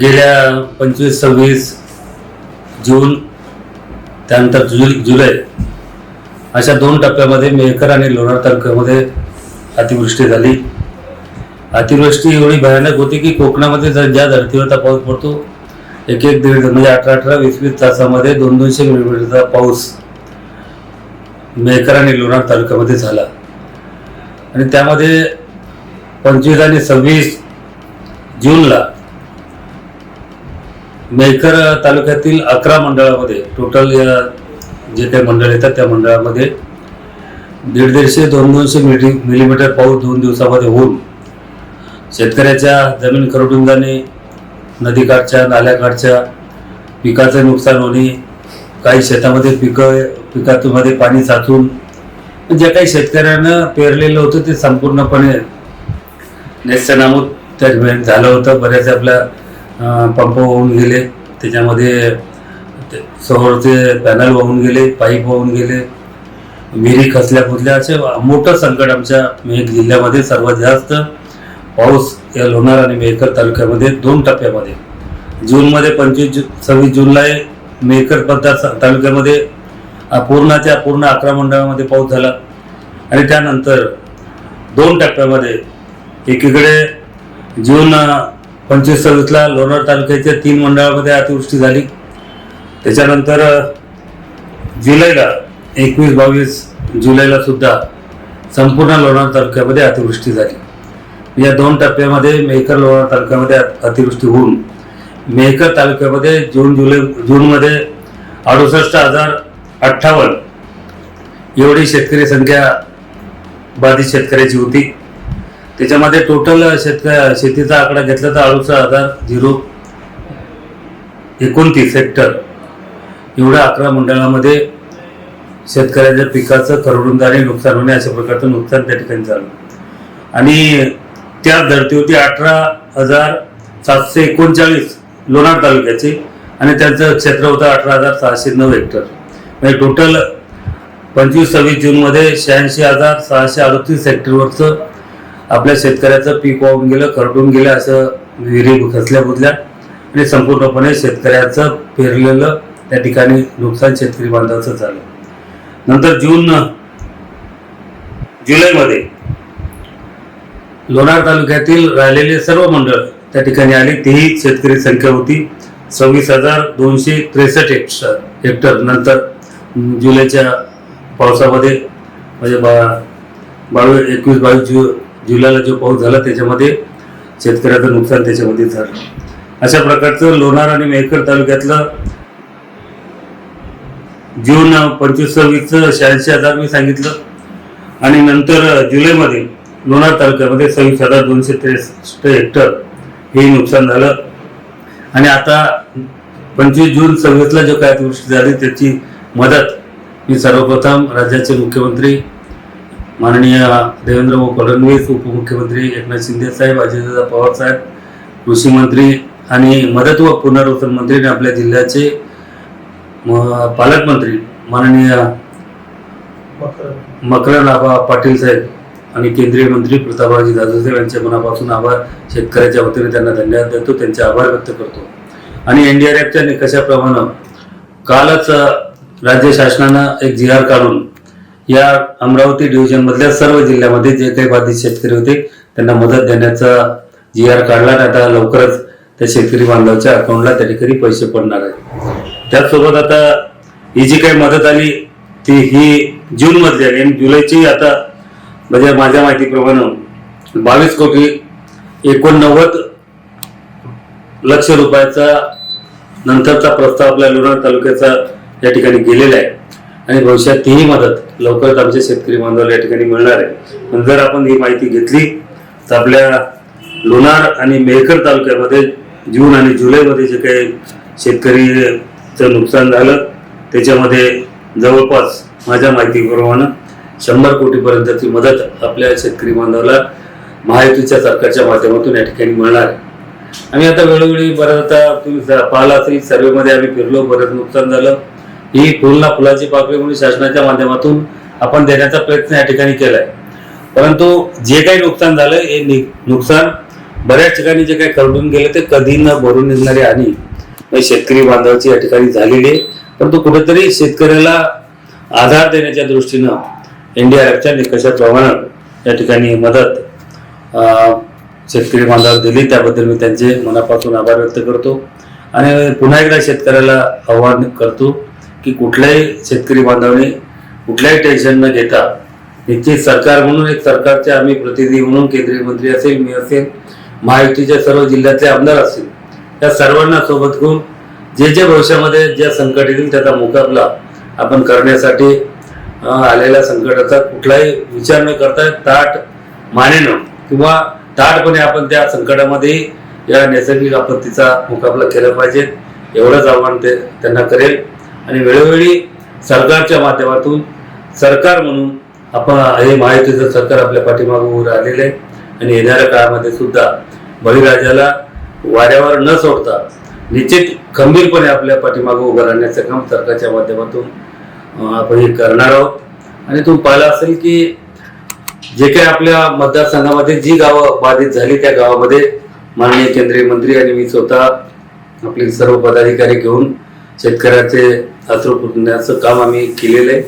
गेल्या पंचवीस सव्वीस जून त्यानंतर जुल जुलै अशा दोन टप्प्यामध्ये मेहकर आणि लोणार तालुक्यामध्ये अतिवृष्टी झाली. अतिवृष्टी एवढी भयानक होती की कोकणामध्ये जर ज्या धर्तीवरचा पाऊस पडतो एक एक दीड म्हणजे अठरा अठरा वीस वीस तासामध्ये दोन दोनशे मिलीमीटरचा पाऊस मेहकर आणि लोणार तालुक्यामध्ये झाला. आणि त्यामध्ये पंचवीस आणि सव्वीस जूनला मेहकर तालुक्यातील अकरा मंडळामध्ये टोटल या जे काही मंडळ येतात त्या मंडळामध्ये दीड दीडशे दोन दोनशे मिली मिलीमीटर पाऊस दोन दिवसामध्ये होऊन शेतकऱ्याच्या जमीन करडून जाणे नदीकाठच्या नाल्याकाठच्या पिकाचं नुकसान होणे काही शेतामध्ये पिकं पिकातमध्ये पाणी साचून जे काही शेतकऱ्यानं पेरलेलं होतं ते संपूर्णपणे नेस्तनामूत त्या झालं होतं. बऱ्याच आपल्या पंप वाहून गेले. त्याच्यामध्ये ते सौरचे पॅनल वाहून गेले पाईप वाहून गेले. विहिरी खचल्या खुचल्या असे मोठं संकट आमच्या मेघ जिल्ह्यामध्ये सर्वात जास्त पाऊस या लोणार आणि मेहकर तालुक्यामध्ये दोन टप्प्यामध्ये. जूनमध्ये पंचवीस जू सव्वीस जूनला मेहकर मतदार तालुक्यामध्ये पूर्णाच्या पूर्ण अकरा मंडळामध्ये पाऊस झाला. आणि त्यानंतर दोन टप्प्यामध्ये एकीकडे जून पंचवीस सव्वीसला लोणार तालुक्याच्या तीन मंडळामध्ये अतिवृष्टी झाली. त्याच्यानंतर जुलैला एकवीस बावीस जुलैला सुद्धा संपूर्ण लोणार तालुक्यामध्ये अतिवृष्टी झाली. या दोन टप्प्यामध्ये मेहकर लोणार तालुक्यामध्ये अतिवृष्टी होऊन मेहकर तालुक्यामध्ये जून जुलै जूनमध्ये अडुसष्ट हजार अठ्ठावन्न एवढी शेतकरी संख्या बाधित शेतकऱ्याची होती. त्याच्यामध्ये टोटल शेतक शेतीचा आकडा घेतला तर अडुसष्ट हजार झिरो एकोणतीस हेक्टर. एवढ्या अकरा मंडळामध्ये शेतकऱ्याच्या पिकाचं करडून नुकसान होणे अशा प्रकारचं नुकसान त्या ठिकाणी झालं. आणि त्या धर्तीवरती अठरा हजार सातशे एकोणचाळीस लोणार तालुक्याचे आणि त्यांचं क्षेत्र होतं अठरा हजार सहाशे नऊ हेक्टर. म्हणजे टोटल पंचवीस सव्वीस जूनमध्ये शहाऐंशी हजार सहाशे अडतीस हेक्टरवरचं आपल्या शेतकऱ्याचं पीक वाहून गेलं करडून गेलं असं विहिरी खचल्या बुजल्या आणि संपूर्णपणे शेतकऱ्याचं पेरलेलं त्या ठिकाणी नुकसान शेतकरी बांधवाचं झालं. नंतर जून जुलैमध्ये लोणार तालुक्यातील राहिलेले सर्व मंडळ त्या ठिकाणी आले. तेही शेतकरी संख्या होती. सव्वीस हजार दोनशे त्रेसष्ट हेक्टर हेक्टर नंतर जुलैच्या पावसामध्ये म्हणजे बा बावीस एकवीस बावीस जु जुलैला जो पाऊस झाला त्याच्यामध्ये शेतकऱ्याचं नुकसान त्याच्यामध्ये झालं. अशा प्रकारचं लोणार आणि मेहकर तालुक्यातलं जून पंचवीस सव्वीसचं शहाऐंशी हजार मी सांगितलं. आणि नंतर जुलैमध्ये लोणार तालुक्यामध्ये सव्वीस हजार दोनशे त्रेसष्ट हेक्टर हे नुकसान झालं. आणि आता पंचवीस जून सव्वीसला जो काय अतिवृष्टी झाली त्याची मदत मी सर्वप्रथम राज्याचे मुख्यमंत्री माननीय देवेंद्र फडणवीस उपमुख्यमंत्री एकनाथ शिंदे साहेब अजितदादा पवार साहेब कृषी मंत्री आणि मदत व पुनर्वसन मंत्री आणि आपल्या जिल्ह्याचे पालकमंत्री माननीय मकरन आबा पाटील साहेब आणि केंद्रीय मंत्री प्रतापरावजी दादोसाहेब यांच्या मनापासून आभार. शेतकऱ्याच्या वतीने त्यांना धन्यवाद देतो त्यांचे आभार व्यक्त करतो. आणि एन डी आर एफच्या निकषाप्रमाणे कालच राज्य शासनानं एक जी आर काढून या अमरावती डिव्हिजनमधल्या सर्व जिल्ह्यामध्ये जे काही बाधित शेतकरी होते त्यांना मदत देण्याचा जी आर काढला आणि आता लवकरच त्या शेतकरी बांधवाच्या अकाउंटला त्या ठिकाणी पैसे पडणार आहेत. त्याचसोबत आता ही जी काही मदत आली ती ही जून मधली आली आणि जुलैची आता म्हणजे माझ्या माहितीप्रमाणे बावीस कोटी एकोणनव्वद लक्ष रुपयाचा नंतरचा प्रस्ताव आपल्या लोणार तालुक्याचा या ठिकाणी गेलेला आहे. आणि भविष्यात तीही मदत लवकरच आमच्या शेतकरी बांधवाला या ठिकाणी मिळणार आहे. पण जर आपण ही माहिती घेतली तर आपल्या लोणार आणि मेहकर तालुक्यामध्ये जून आणि जुलैमध्ये जे काही शेतकरीचं नुकसान झालं त्याच्यामध्ये जवळपास माझ्या माहितीप्रमाणे शंभर कोटीपर्यंतची मदत आपल्या शेतकरी बांधवाला महायुतीच्या सरकारच्या माध्यमातून या ठिकाणी मिळणार आहे. आम्ही आता वेळोवेळी बरं आता तुम्ही पाहिला तरी सर्वेमध्ये आम्ही फिरलो बरंच नुकसान झालं. ही फुलना फुलाची पाकळी म्हणून शासनाच्या माध्यमातून आपण देण्याचा प्रयत्न या ठिकाणी केलाय. परंतु जे काही नुकसान झालं हे नि- नुकसान बऱ्याच ठिकाणी जे काही करडून गेलं ते कधी न भरून निघणारी आणि शेतकरी बांधवाची या ठिकाणी झालेली आहे. परंतु कुठेतरी शेतकऱ्याला आधार देण्याच्या दृष्टीनं एनडीआरएफच्या निकषाप्रमाणे या ठिकाणी मदत शेतकरी बांधवाला दिली. त्याबद्दल मी त्यांचे मनापासून आभार व्यक्त करतो. आणि पुन्हा एकदा शेतकऱ्याला आव्हान करतो. की कुठल्याही शेतकरी बांधवाने कुठल्याही टेन्शन न घेता निश्चित सरकार म्हणून एक सरकारचे आम्ही प्रतिनिधी म्हणून केंद्रीय मंत्री असेल मी असेल महायुतीच्या सर्व जिल्ह्यातले आमदार असतील या सर्वांना सोबत घेऊन जे जे भविष्यामध्ये ज्या संकट येतील त्याचा मुकाबला आपण करण्यासाठी आलेल्या संकटाचा कुठलाही विचार न करता ताट मानेनं किंवा ताटपणे आपण त्या संकटामध्ये या नैसर्गिक आपत्तीचा मुकाबला केला पाहिजे एवढंच आव्हान ते त्यांना करेल. आणि वेळोवेळी सरकारच्या माध्यमातून सरकार म्हणून आपण हे महायुतीचं सरकार आपल्या पाठीमागं उभं राहिलेलं आहे. आणि येणाऱ्या काळामध्ये सुद्धा बळीराजाला वाऱ्यावर न सोडता निश्चित खंबीरपणे आपल्या पाठीमागं उभं राहण्याचं काम सरकारच्या माध्यमातून आपण हे करणार आहोत. आणि तुम्ही पाहिलं असेल की जे काही आपल्या मतदारसंघामध्ये जी गावं बाधित झाली त्या गावामध्ये माननीय केंद्रीय मंत्री आणि मी स्वतः आपले सर्व पदाधिकारी घेऊन शेतकऱ्याचे अश्रू पुरण्याचं काम आम्ही केलेलं आहे.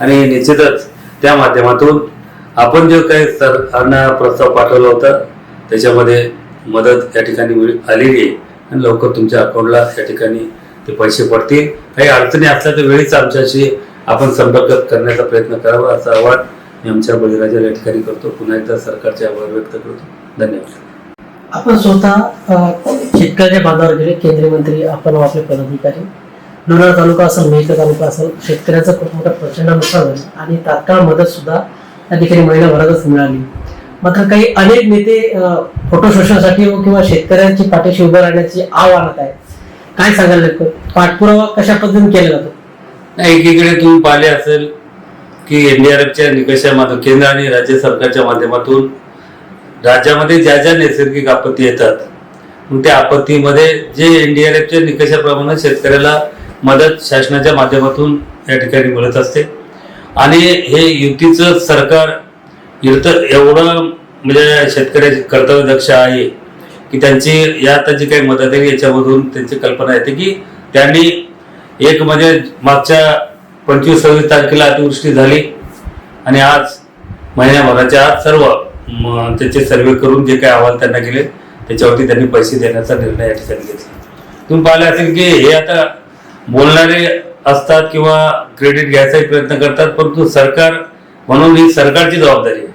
आणि निश्चितच त्या माध्यमातून आपण जे काही सरकारनं प्रस्ताव पाठवला होता त्याच्यामध्ये मदत या ठिकाणी आलेली आहे. आणि लवकर तुमच्या अकाउंटला या ठिकाणी ते पैसे पडतील. काही अडचणी असल्या तर वेळीच आमच्याशी आपण संपर्क करण्याचा प्रयत्न करावा असं आवाहन मी आमच्या बळीराजा या ठिकाणी करतो. पुन्हा एकदा सरकारचे आभार व्यक्त करतो. धन्यवाद. आपण स्वतः शेतकऱ्याच्या बांधावर गेले. केंद्रीय मंत्री आपण आपले पदाधिकारी. लोणार तालुका असेल मेहकर तालुका असेल शेतकऱ्यांचं खूप मोठं प्रचंड नुकसान झालं आणि तात्काळ मदत सुद्धा त्या ठिकाणी महिनाभरातच मिळाली. मात्र काही अनेक नेते फोटो शोषणासाठी किंवा शेतकऱ्यांची पाठीशी उभं राहण्याची आव्हानात आहे काय सांगायला नेमकं? पाठपुरावा कशा पद्धतीने केला जातो? एकीकडे तुम्ही पाहिले असेल की एनडीआरएफच्या निकषामधून केंद्र आणि राज्य सरकारच्या माध्यमातून राज्यामध्ये ज्या ज्या नैसर्गिक आपत्ती येतात त्या आपत्तीमध्ये जे एनडीआरएफच्या निकषाप्रमाणे शेतकऱ्याला मदत शासनाच्या माध्यमातून या ठिकाणी मिळत असते. आणि हे युतीचं सरकार इथं एवढं म्हणजे शेतकऱ्याचे कर्तव्यदक्ष आहे की त्यांची या आता जी काही मदत आहे याच्यामधून त्यांची कल्पना येते की त्यांनी एक म्हणजे मागच्या पंचवीस सव्वीस तारखेला अतिवृष्टी झाली आणि आज महिन्याभराच्या आज सर्व म, त्याचे सर्वे करून जे काही अहवाल त्यांना केले त्याच्यावरती त्यांनी पैसे देण्याचा निर्णय या ठिकाणी घेतला. तुम्ही पाहिलं असेल की हे आता बोलणारे असतात किंवा क्रेडिट घ्यायचाही प्रयत्न करतात परंतु सरकार म्हणून ही सरकारची जबाबदारी आहे.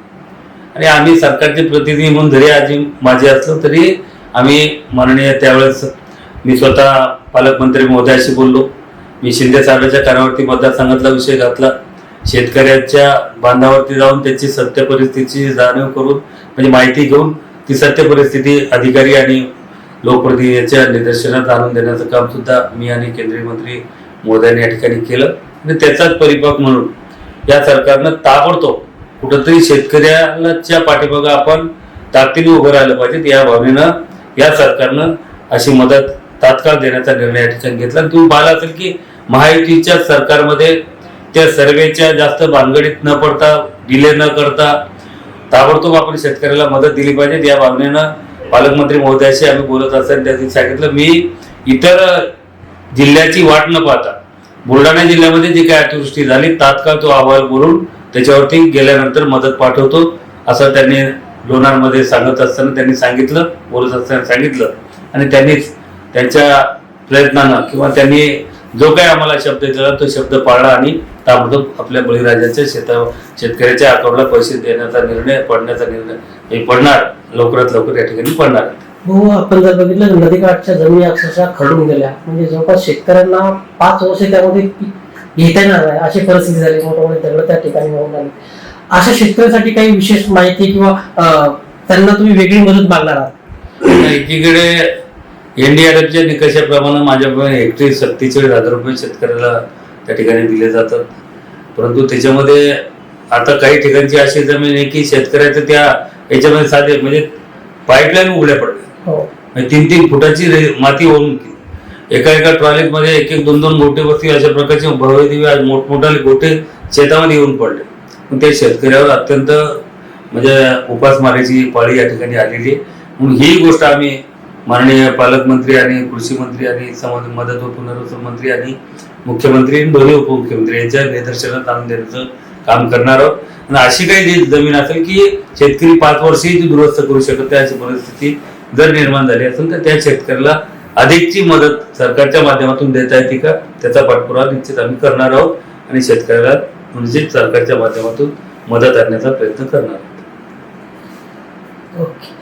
आणि आम्ही सरकारचे प्रतिनिधी म्हणून जरी आजी माझे असलो तरी आम्ही माननीय त्यावेळेस मी स्वतः पालकमंत्री महोदयाशी बोललो. मी शिंदे साहेबांच्या कानावरती मतदारसंघातला विषय घातला. शेतकऱ्याच्या बांधावरती जाऊन त्याची सत्य परिस्थितीची जाणीव करून म्हणजे माहिती घेऊन ती सत्य परिस्थिती अधिकारी आणि लोकप्रतिनिधीच्या निदर्शनात आणून देण्याचं काम सुद्धा मी आणि केंद्रीय मंत्री मोदयांनी या ठिकाणी केलं. आणि त्याचाच परिपाक म्हणून या सरकारनं ताबडतोब कुठंतरी शेतकऱ्याच्या पाठीमागं आपण ताकदीने उभं राहिलं पाहिजे या भावनेनं या सरकारनं अशी मदत तात्काळ देण्याचा निर्णय या ठिकाणी घेतला. आणि तुम्ही पाहिला असेल की महायुतीच्या सरकारमध्ये त्या सर्वेच्या जास्त भानगडीत न पडता डिले न करता ताबडतोब आपण शेतकऱ्याला मदत दिली पाहिजे या भावनेनं पालकमंत्री महोदयाशी आम्ही बोलत असताना त्यांनी सांगितलं मी इतर जिल्ह्याची वाट न पाहता बुलढाणा जिल्ह्यामध्ये जी काही अतिवृष्टी झाली तात्काळ तो अहवाल बोलून त्याच्यावरती गेल्यानंतर मदत पाठवतो असं त्यांनी लोणारमध्ये सांगत असताना त्यांनी सांगितलं बोलत असताना सांगितलं. आणि त्यांनीच त्यांच्या प्रयत्नानं किंवा त्यांनी जो काही आम्हाला शब्द दिला तो शब्द पाळला आणि ताबडतोब आपल्या बळीराजाच्या शेता शेतकऱ्याच्या अकाउंटला पैसे देण्याचा निर्णय पडण्याचा निर्णय हे पडणार. लवकरात लवकर या ठिकाणी पडणार. हो आपण जर बघितलं नदीकाठच्या जमिनी अक्षरशः खरडून गेल्या. म्हणजे जवळपास शेतकऱ्यांना पाच वर्ष त्यामध्ये घेता येणार नाही अशी परिस्थिती झाली. मोठे दगड त्या ठिकाणी वाहून आले. अशा शेतकऱ्यांसाठी काही विशेष माहिती किंवा त्यांना तुम्ही वेगळी मदत मागणार आहात? एकीकडे एनडीआरएफच्या निकषाप्रमाणे माझ्याप्रमाणे हेक्टरी सत्तेचाळीस हजार रुपये शेतकऱ्याला त्या ठिकाणी दिले जातात. परंतु त्याच्यामध्ये आता काही ठिकाणची अशी जमीन आहे की शेतकऱ्याचं त्या याच्यामध्ये साधे म्हणजे पाईपलाईन उघड्या पडल्या. हो. म्हणजे तीन तीन फुटाची माती होऊन एका एका ट्रॉलीमध्ये एक एक दोन दोन गोटे वरती अशा प्रकारचे भव्य दिव्य आज मोठमोठाले गोटे शेतामध्ये येऊन पडले. पण त्या शेतकऱ्यावर अत्यंत म्हणजे उपासमारीची पाळी या ठिकाणी आलेली आहे. म्हणून ही गोष्ट आम्ही माननीय पालकमंत्री आणि कृषी मंत्री आणि समाज मदत व पुनर्वसन मंत्री आणि मुख्यमंत्री आणि दोन्ही उपमुख्यमंत्री यांच्या निदर्शनात आणून देण्याचं काम करणार आहोत. आणि अशी काही जमीन असेल की शेतकरी पाच वर्षही ती दुरुस्त करू शकत नाही अशी परिस्थिती जर निर्माण झाली असेल तर त्या शेतकऱ्याला अधिकची मदत सरकारच्या माध्यमातून देता येते का? त्याचा पाठपुरावा निश्चित आम्ही करणार आहोत आणि शेतकऱ्याला म्हणजे सरकारच्या माध्यमातून मदत आणण्याचा प्रयत्न करणार आहोत. ओके.